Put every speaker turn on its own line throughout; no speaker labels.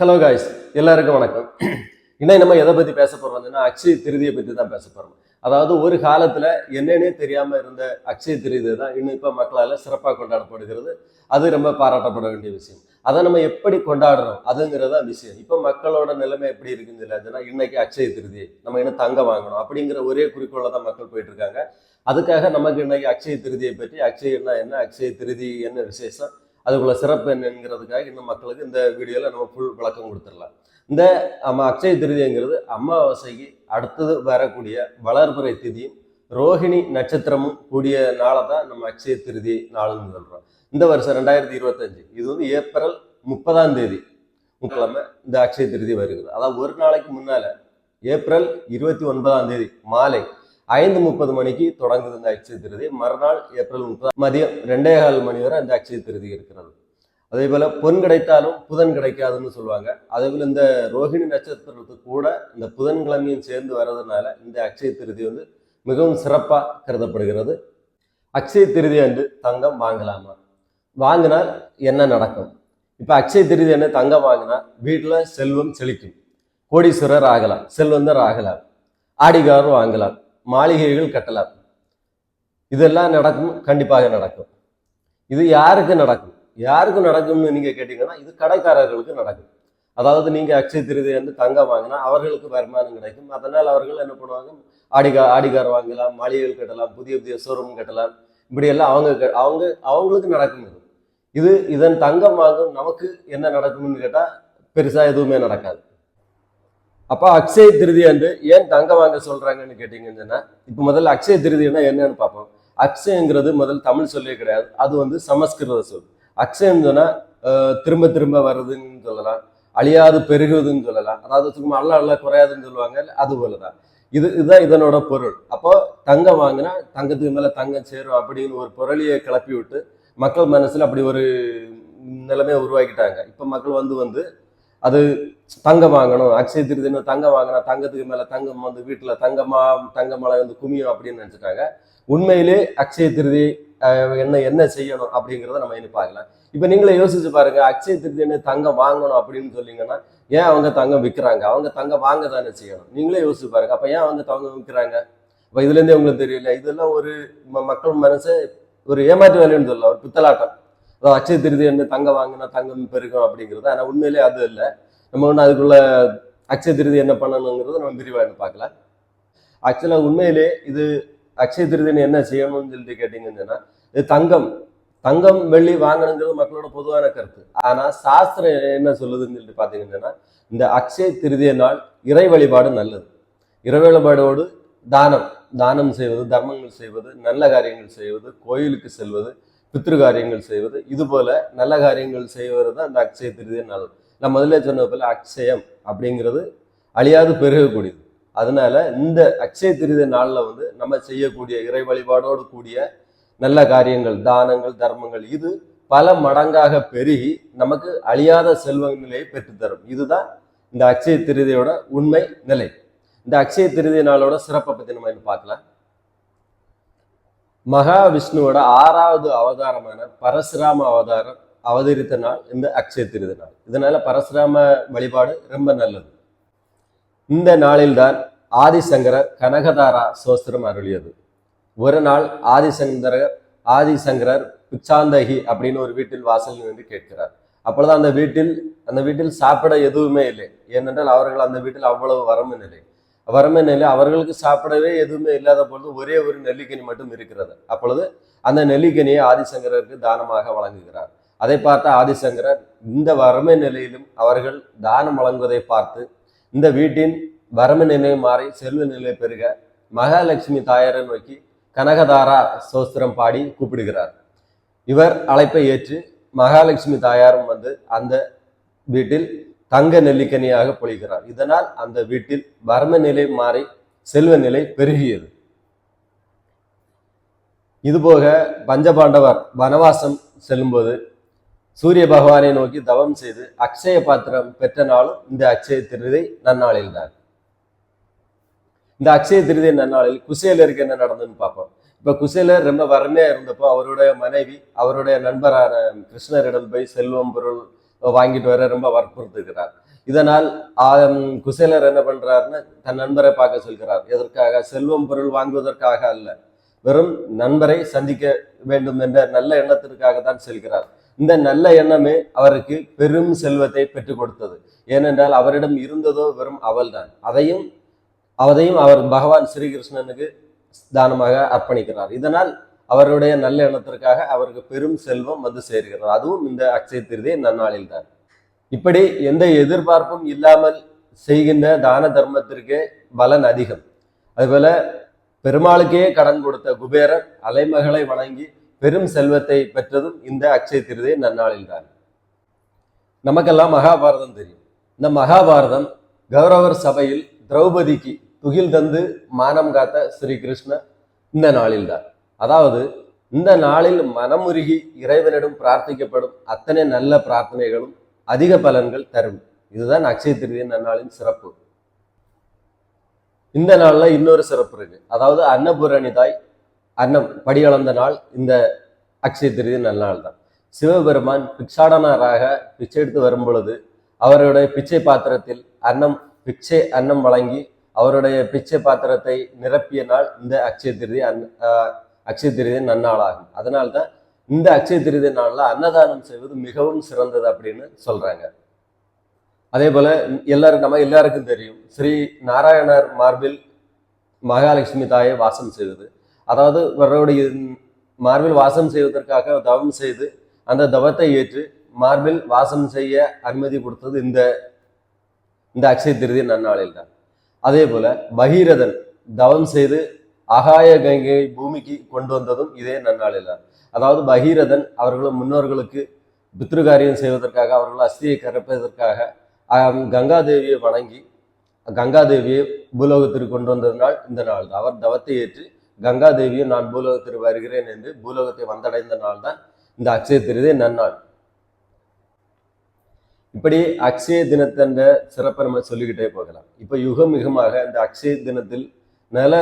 Hello guys எல்லாருக்கும் வணக்கம். இன்னைக்கு நம்ம எதை பத்தி பேச போறோம்னா அக்ஷய திருதியை பத்தி தான் பேச போறோம். அதாவது ஒரு காலத்துல என்னன்னே தெரியாம இருந்த அக்ஷய திருதி தான் இன்னும் இப்ப மக்களால சிறப்பாக கொண்டாடப்படுகிறது. அது ரொம்ப பாராட்டப்பட வேண்டிய விஷயம். அதை நம்ம எப்படி கொண்டாடுறோம்? அதுங்கிறது தான் விஷயம். இப்ப மக்களோட நிலைமை எப்படி இருக்குன்னு இல்லைன்னா இன்னைக்கு அக்ஷய திருதி நம்ம இன்னும் தங்கம் வாங்கணும் அப்படிங்கிற ஒரே குறிக்கோள தான் மக்கள் போயிட்டு இருக்காங்க. அதுக்காக நமக்கு இன்னைக்கு அக்ஷய திருதியை பற்றி அக்ஷயம்னா என்ன அக்ஷய திருதி என்ன விசேஷம் அதுக்குள்ள சிறப்பு என்னங்கிறதுக்காக இன்னும் மக்களுக்கு இந்த வீடியோவில் நம்ம ஃபுல் விளக்கம் கொடுத்துடலாம். இந்த நம்ம அக்ஷய திருதிங்கிறது அமாவாசைக்கு அடுத்தது வரக்கூடிய வளர்பிறை திதியும் ரோஹிணி நட்சத்திரமும் கூடிய நாளை தான் நம்ம அக்ஷய திருதி நாள்னு சொல்கிறோம் இந்த வருஷம் ரெண்டாயிரத்தி இருபத்தஞ்சு இது வந்து ஏப்ரல் முப்பதாம் தேதி கிழமை இந்த அக்ஷய திருதி வருகிறது. அதாவது ஒரு நாளைக்கு முன்னால் ஏப்ரல் இருபத்தி ஒன்பதாம் தேதி மாலை ஐந்து முப்பது மணிக்கு தொடங்குது இந்த அக்ஷய திருதி. மறுநாள் ஏப்ரல் முப்பது மதியம் ரெண்டே கால் மணி வரை அந்த அக்ஷய திருதி இருக்கிறது. அதே போல பொன் கிடைத்தாலும் புதன் கிடைக்காதுன்னு சொல்லுவாங்க. அதே போல இந்த ரோஹிணி நட்சத்திரத்துக்கு கூட இந்த புதன்கிழமையும் சேர்ந்து வர்றதுனால இந்த அக்ஷய திருதி வந்து மிகவும் சிறப்பாக கருதப்படுகிறது. அக்ஷய திருதி அன்று தங்கம் வாங்கலாமா? வாங்கினால் என்ன நடக்கும்? இப்போ அக்ஷய திருதி அன்று தங்கம் வாங்கினா வீட்டில் செல்வம் செழிக்கும். கோடீஸ்வரர் ஆகலாம் செல்வந்தர் ஆகலாம் ஆடிகாரம் வாங்கலாம். மாளிகைகள் கட்டலாம். இதெல்லாம் நடக்கும் கண்டிப்பாக நடக்கும். இது யாருக்கு நடக்கும்? யாருக்கு நடக்கும்னு நீங்க கேட்டீங்கன்னா இது கடைக்காரர்களுக்கு நடக்கும். அதாவது நீங்க அக்ஷய திருதி வந்து தங்கம் வாங்கினா அவர்களுக்கு வருமானம் கிடைக்கும். அதனால் அவர்கள் என்ன பண்ணுவாங்க? ஆடிகா ஆடிகார் வாங்கலாம் மாளிகைகள் கட்டலாம் புதிய புதிய ஷோரூம் கட்டலாம். இப்படியெல்லாம் அவங்க க- அவங்க அவங்களுக்கு நடக்கும் இது. இது இதன் தங்கம் வாங்கும் நமக்கு என்ன நடக்கும்னு கேட்டால் பெருசாக எதுவுமே நடக்காது. அப்போ அக்ஷய திருதி அன்று ஏன் தங்கம் வாங்க சொல்கிறாங்கன்னு கேட்டிங்கன்னா இப்போ முதல்ல அக்ஷய திருதினா என்னன்னு பார்ப்போம். அக்ஷயங்கிறது முதல் தமிழ் சொல்லே கிடையாது. அது வந்து சமஸ்கிருத சொல். அக்ஷயம் சொன்னால் திரும்ப திரும்ப வருதுன்னு சொல்லலாம். அழியாது பெருகுதுன்னு சொல்லலாம். அதாவது சும்மா அல்ல அல்ல குறையாதுன்னு சொல்லுவாங்க. அது போலதான். இது இதுதான் இதனோட பொருள். அப்போ தங்கம் வாங்கினா தங்கத்துக்கு மேலே தங்கம் சேரும் அப்படின்னு ஒரு பொருளியை கிளப்பி விட்டு மக்கள் மனசில் அப்படி ஒரு நிலைமையை உருவாக்கிட்டாங்க. இப்போ மக்கள் வந்து வந்து அது தங்கம் வாங்கணும். அக்ஷய திருதினம் தங்கம் வாங்கினா தங்கத்துக்கு மேல தங்கம் வந்து வீட்டுல தங்கமா தங்க மலை வந்து குமியும் அப்படின்னு நினைச்சிட்டாங்க. உண்மையிலே அக்ஷய திருதி என்ன என்ன செய்யணும் அப்படிங்கிறத நம்ம இனி பார்க்கலாம் இப்ப நீங்களே யோசிச்சு பாருங்க அக்ஷய திருதினு தங்கம் வாங்கணும் அப்படின்னு சொன்னீங்கன்னா ஏன் அவங்க தங்கம் விற்கிறாங்க அவங்க தங்கம் வாங்க தானே செய்யணும். நீங்களே யோசிச்சு பாருங்க அப்ப ஏன் அவங்க தங்கம் விற்கிறாங்க இப்போ இதுல இருந்தே உங்களுக்கு தெரியல. இதெல்லாம் ஒரு மக்கள் மனசு ஒரு ஏமாற்று வேலைன்னு சொல்லலாம் ஒரு பித்தலாட்டம். அதாவது அக்ஷய திருதி என்ன தங்கம் வாங்கினா தங்கம் பெருகும் அப்படிங்கிறது. ஆனா உண்மையிலே அது இல்லை. நம்ம ஒன்று அதுக்குள்ள அக்ஷய திருதி என்ன பண்ணணுங்கிறத நம்ம விரிவாக பார்க்கலாம் ஆக்சுவலாக உண்மையிலே இது அக்ஷய திருதின்னு என்ன செய்யணும்னு சொல்லிட்டு கேட்டீங்கன்னா இது தங்கம். தங்கம் வெள்ளி வாங்கணுங்கிறது மக்களோட பொதுவான கருத்து. ஆனால் சாஸ்திரம் என்ன சொல்லுதுன்னு சொல்லிட்டு பார்த்தீங்கன்னா இந்த அக்ஷய திருதிய நாள் இறை வழிபாடு நல்லது. இறை வழிபாடோடு தானம். தானம் செய்வது தர்மங்கள் செய்வது நல்ல காரியங்கள் செய்வது கோயிலுக்கு செல்வது பித்ரு காரியங்கள் செய்வது இது போல நல்ல காரியங்கள் செய்வது தான் இந்த அக்ஷய திருதிய நாள் நான் முதல்ல சொன்னது போல அக்ஷயம் அப்படிங்கிறது அழியாது பெருகக்கூடியது. அதனால இந்த அக்ஷய திருதி நாள்ல வந்து நம்ம செய்யக்கூடிய இறை வழிபாடோடு கூடிய நல்ல காரியங்கள் தானங்கள் தர்மங்கள் இது பல மடங்காக பெருகி நமக்கு அழியாத செல்வ நிலையை பெற்றுத்தரும். இதுதான் இந்த அக்ஷய திருதியோட உண்மை நிலை. இந்த அக்ஷய திருதி நாளோட சிறப்பை பத்தி நம்ம இன்னும் பார்க்கலாம். மகாவிஷ்ணுவோட ஆறாவது அவதாரமான பரசுராம அவதாரம் அவதரித்த நாள் இந்த அக்ஷய திருதி நாள். இதனால பரசுராம வழிபாடு ரொம்ப நல்லது. இந்த நாளில்தான் ஆதிசங்கரர் கனகதாரா சோஸ்திரம் அருளியது. ஒரு நாள் ஆதிசங்கரர் ஆதிசங்கரர் பிச்சாந்தகி அப்படின்னு ஒரு வீட்டில் வாசல் நின்று கேட்கிறார். அப்பொழுது அந்த வீட்டில் அந்த வீட்டில் சாப்பிட எதுவுமே இல்லை. ஏனென்றால் அவர்கள் அந்த வீட்டில் அவ்வளவு வரம்பு நிலை. வரம்பு நிலை அவர்களுக்கு சாப்பிடவே எதுவுமே இல்லாத பொழுது ஒரே ஒரு நெல்லிக்கனி மட்டும் இருக்கிறது. அப்பொழுது அந்த நெல்லிக்கனியை ஆதிசங்கரருக்கு தானமாக வழங்குகிறார். அதை பார்த்த ஆதிசங்கரர் இந்த வறுமை நிலையிலும் அவர்கள் தானம் வழங்குவதை பார்த்து இந்த வீட்டின் வறுமை நிலை மாறி செல்வ நிலை பெருக மகாலட்சுமி தாயாரை நோக்கி கனகதாரா சோஸ்திரம் பாடி கூப்பிடுகிறார். இவர் அழைப்பை ஏற்று மகாலட்சுமி தாயாரும் வந்து அந்த வீட்டில் தங்க நெல்லிக்கனியாக பொழிகிறார். இதனால் அந்த வீட்டில் வறுமை நிலை மாறி செல்வ நிலை பெருகியது. இதுபோக பஞ்சபாண்டவர் வனவாசம் செல்லும்போது சூரிய பகவானை நோக்கி தவம் செய்து அக்ஷய பாத்திரம் பெற்ற நாளும் இந்த அக்ஷய திருதை நன்னாளில்தான் இந்த அக்ஷய திருதை நன்னாளில் குசேலருக்கு என்ன நடந்ததுன்னு பார்ப்போம். இப்ப குசேலர் ரொம்ப வறுமையா இருந்தப்போ அவருடைய மனைவி அவருடைய நண்பரான கிருஷ்ணரிடம் போய் செல்வம் பொருள் வாங்கிட்டு வர ரொம்ப வற்புறுத்துகிறார். இதனால் குசேலர் என்ன பண்றாருன்னு தன் நண்பரை பார்க்க சொல்கிறார். எதற்காக? செல்வம் பொருள் வாங்குவதற்காக அல்ல. வெறும் நண்பரை சந்திக்க வேண்டும் என்ற நல்ல எண்ணத்திற்காக தான் செல்கிறார். இந்த நல்ல எண்ணமே அவருக்கு பெரும் செல்வத்தை பெற்றுக் கொடுத்தது. ஏனென்றால் அவரிடம் இருந்ததோ வெறும் அவள்தான் அதையும் அதையும் அவர் பகவான் ஸ்ரீகிருஷ்ணனுக்கு தானமாக அர்ப்பணிக்கிறார். இதனால் அவருடைய நல்ல எண்ணத்திற்காக அவருக்கு பெரும் செல்வம் வந்து சேர்கிறது. அதுவும் இந்த அக்ஷய திருதி நன்னாளில் தான். இப்படி எந்த எதிர்பார்ப்பும் இல்லாமல் செய்கின்ற தான தர்மத்திற்கே பலன் அதிகம். அதுபோல பெருமாளுக்கே கடன் கொடுத்த குபேரர் அலைமகளை வணங்கி பெரும் செல்வத்தை பெற்றதும் இந்த அக்ஷய திருதி நன்னாளில் தான் நமக்கெல்லாம் மகாபாரதம் தெரியும். இந்த மகாபாரதம் கௌரவர் சபையில் திரௌபதிக்கு துகில் தந்து மானம் காத்த ஸ்ரீ கிருஷ்ணர் இந்த நாளில் தான் அதாவது இந்த நாளில் மனமுருகி இறைவனிடம் பிரார்த்திக்கப்படும் அத்தனை நல்ல பிரார்த்தனைகளும் அதிக பலன்கள் தரும். இதுதான் அக்ஷய திருதி நன்னாளின் சிறப்பு. இந்த நாள்ல இன்னொரு சிறப்பு இருக்கு. அதாவது அன்னபூரணி தாய் அன்னம் படியளந்த நாள் இந்த அக்ஷய திருதி நன்னாள் தான். சிவபெருமான் பிக்ஷாடனராக பிச்சை எடுத்து வரும் பொழுது அவருடைய பிச்சை பாத்திரத்தில் அன்னம் பிச்சை அன்னம் வழங்கி அவருடைய பிச்சை பாத்திரத்தை நிரப்பிய நாள் இந்த அக்ஷய திருதி அன் ஆஹ் அக்ஷய திருதி நன்னாளாகும். அதனால்தான் இந்த அக்ஷய திருதி நாளில் அன்னதானம் செய்வது மிகவும் சிறந்தது அப்படின்னு சொல்றாங்க. அதே போல எல்லாரும் நம்ம எல்லாருக்கும் தெரியும். ஸ்ரீ நாராயணர் மார்பில் மகாலட்சுமி தாயை வாசம் செய்வது அதாவது வர்றவுடைய மார்பில் வாசம் செய்வதற்காக தவம் செய்து அந்த தவத்தை ஏற்று மார்பில் வாசம் செய்ய அனுமதி கொடுத்தது இந்த இந்த அக்ஷய திருதி நன்னாளில் தான். அதே போல பகீரதன் தவம் செய்து அகாய கங்கை பூமிக்கு கொண்டு வந்ததும் இதே நன்னாளில் தான். அதாவது பகீரதன் அவர்களும் முன்னோர்களுக்கு பித்ருகாரியம் செய்வதற்காக அவர்கள் அஸ்தியை கரைப்பதற்காக கங்காதேவியை வணங்கி கங்காதேவியை பூலோகத்திற்கு கொண்டு வந்ததனால் இந்த நாள் அவர் தவத்தை ஏற்று கங்காதேவியை நான் பூலோகத்திற்கு வருகிறேன் என்று பூலோகத்தை வந்தடைந்த நாள் தான் இந்த அக்ஷய திருதி நன்னாள். இப்படி அக்ஷய தினத்தன்ற சிறப்பை நம்ம சொல்லிக்கிட்டே போகலாம். இப்போ யுகம் யுகமாக இந்த அக்ஷய தினத்தில் நல்ல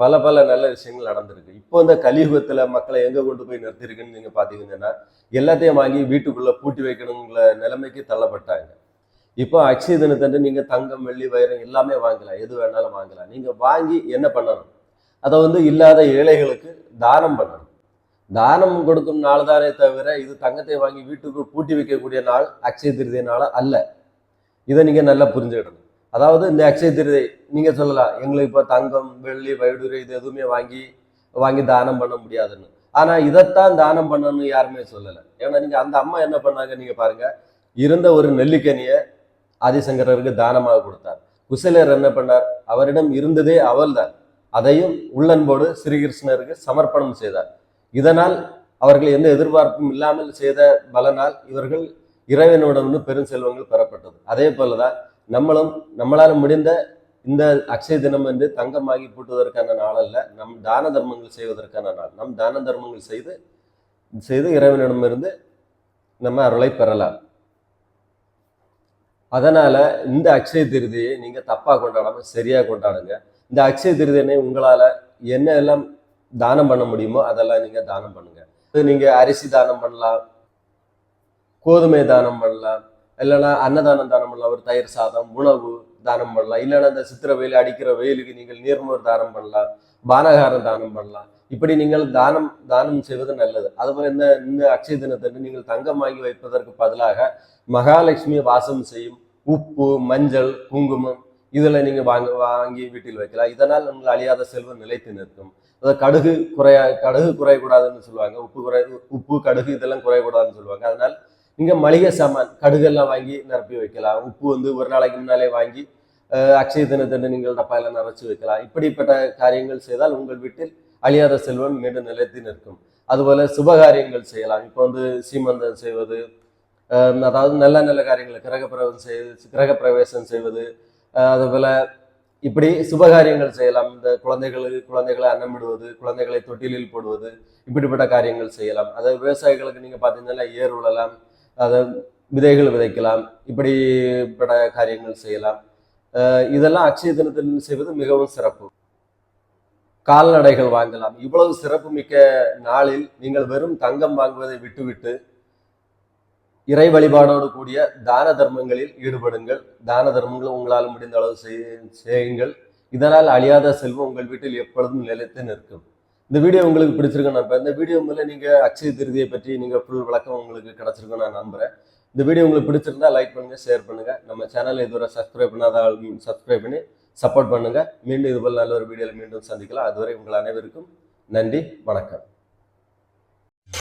பல பல நல்ல விஷயங்கள் நடந்திருக்கு. இப்போ இந்த கலியுகத்தில் மக்களை எங்கே கொண்டு போய் நிறுத்திருக்குன்னு நீங்கள் பார்த்தீங்கன்னா எல்லாத்தையும் வாங்கி வீட்டுக்குள்ளே பூட்டி வைக்கணுங்கிற நிலைமைக்கு தள்ளப்பட்டாங்க. இப்போ அக்ஷய தினத்தன்று நீங்கள் தங்கம் வெள்ளி வைரம் எல்லாமே வாங்கலாம். எது வேணாலும் வாங்கலாம். நீங்கள் வாங்கி என்ன பண்ணணும்? அதை வந்து இல்லாத ஏழைகளுக்கு தானம் பண்ணணும். தானம் கொடுக்கும் நாள் தானே தவிர இது தங்கத்தை வாங்கி வீட்டுக்குள் பூட்டி வைக்கக்கூடிய நாள் அக்ஷய திருதி நாள் அல்ல. இதை நீங்கள் நல்லா புரிஞ்சுக்கிடணும். அதாவது இந்த அக்ஷய திருதி நீங்கள் சொல்லலாம் எங்களுக்கு இப்போ தங்கம் வெள்ளி வைடூரியம் இது எதுவுமே வாங்கி வாங்கி தானம் பண்ண முடியாதுன்னு. ஆனால் இதைத்தான் தானம் பண்ணணும்னு யாருமே சொல்லலை. ஏன்னா நீங்கள் அந்த அம்மா என்ன பண்ணாங்க நீங்கள் பாருங்க இருந்த ஒரு நெல்லிக்கனியை ஆதிசங்கரருக்கு தானமாக கொடுத்தார். குசலர் என்ன பண்ணார்? அவரிடம் இருந்ததே அவள் தான் அதையும் உள்ளன்போடு ஸ்ரீகிருஷ்ணருக்கு சமர்ப்பணம் செய்தார். இதனால் அவர்கள் எந்த எதிர்பார்ப்பும் இல்லாமல் செய்த பலனால் இவர்கள் இறைவனோட பெரும் செல்வங்கள் பெறப்பட்டது. அதே போலதான் நம்மளும் நம்மளால் முடிந்த இந்த அக்ஷய தினம் என்று தங்கமாகி பூட்டுவதற்கான நாள் அல்ல நம் தான தர்மங்கள் செய்வதற்கான நாள் நம் தான தர்மங்கள் செய்து செய்து இறைவனிடமிருந்து நம்ம அருளை பெறலாம். அதனால இந்த அக்ஷய திருதியை நீங்க தப்பா கொண்டாடாம சரியா கொண்டாடுங்க. இந்த அக்ஷய திருதியை உங்களால் என்ன எல்லாம் தானம் பண்ண முடியுமோ அதெல்லாம் நீங்கள் தானம் பண்ணுங்கள் நீங்கள் அரிசி தானம் பண்ணலாம் கோதுமை தானம் பண்ணலாம் இல்லைன்னா அன்னதானம் தானம் பண்ணலாம் ஒரு தயிர் சாதம் உணவு தானம் பண்ணலாம் இல்லைன்னா இந்த சித்திர வெயில் அடிக்கிற வெயிலுக்கு நீங்கள் நீர்மோர் தானம் பண்ணலாம் பானகாரம் தானம் பண்ணலாம். இப்படி நீங்கள் தானம் தானம் செய்வது நல்லது. அதுபோல் இந்த இந்த அக்ஷய தினத்தன்று நீங்கள் தங்கம் வாங்கி வைப்பதற்கு பதிலாக மகாலட்சுமி வாசம் செய்யும் உப்பு மஞ்சள் குங்குமம் இதில் நீங்கள் வாங்க வாங்கி வீட்டில் வைக்கலாம். இதனால் உங்கள் அழியாத செல்வம் நிலைத்து நிற்கும். அதாவது கடுகு குறையா கடுகு குறையக்கூடாதுன்னு சொல்லுவாங்க. உப்பு குறை உப்பு கடுகு இதெல்லாம் குறையக்கூடாதுன்னு சொல்லுவாங்க. அதனால் இங்கே மளிகை சாமான் கடுகெல்லாம் வாங்கி நிரப்பி வைக்கலாம். உப்பு வந்து ஒரு நாளைக்கு முன்னாலே வாங்கி அக்ஷய தினத்தன்று நீங்கள் டப்பாயில் நிறச்சி வைக்கலாம். இப்படிப்பட்ட காரியங்கள் செய்தால் உங்கள் வீட்டில் அழியாத செல்வம் மீண்டும் நிலைத்து நிற்கும். அதுபோல சுபகாரியங்கள் செய்யலாம். இப்போ வந்து சீமந்தம் செய்வது அதாவது நல்ல நல்ல காரியங்களை கிரகப்பிரவேசம் செய்வது கிரகப்பிரவேசம் செய்வது அதுபோல இப்படி சுபகாரியங்கள் செய்யலாம். இந்த குழந்தைகளுக்கு குழந்தைகளை அன்னமிடுவது குழந்தைகளை தொட்டிலில் போடுவது இப்படிப்பட்ட காரியங்கள் செய்யலாம். அதாவது விவசாயிகளுக்கு நீங்க பார்த்தீங்கன்னா ஏர் உழலாம் அதை விதைகள் விதைக்கலாம் இப்படிப்பட்ட காரியங்கள் செய்யலாம். இதெல்லாம் அக்ஷய தினத்தில் செய்வது மிகவும் சிறப்பு. கால்நடைகள் வாங்கலாம். இவ்வளவு சிறப்பு மிக்க நாளில் நீங்கள் வெறும் தங்கம் வாங்குவதை விட்டுவிட்டு இறை வழிபாடோடு கூடிய தான தர்மங்களில் ஈடுபடுங்கள். தான தர்மங்களும் உங்களால் முடிந்த அளவு செய்யுங்கள். இதனால் அழியாத செல்வம் உங்கள் வீட்டில் எப்பொழுதும் நிலைத்து நிற்கும். இந்த வீடியோ உங்களுக்கு பிடிச்சிருக்குன்னு நம்புறேன். இந்த வீடியோ மூலம் நீங்க அக்ஷய திருதியை பற்றி நீங்க ஃபுல் விளக்கம் உங்களுக்கு கிடச்சிருக்கும் நான் நம்புறேன். இந்த வீடியோ உங்களுக்கு பிடிச்சிருந்தா லைக் பண்ணுங்க ஷேர் பண்ணுங்க. நம்ம சேனல் இதுவரை சப்ஸ்கிரைப் பண்ணாத சப்ஸ்கிரைப் பண்ணி சப்போர்ட் பண்ணுங்க. மீண்டும் இதுபோல் நல்ல ஒரு வீடியோவில் மீண்டும் சந்திக்கலாம். அதுவரை உங்கள் அனைவருக்கும் நன்றி வணக்கம்.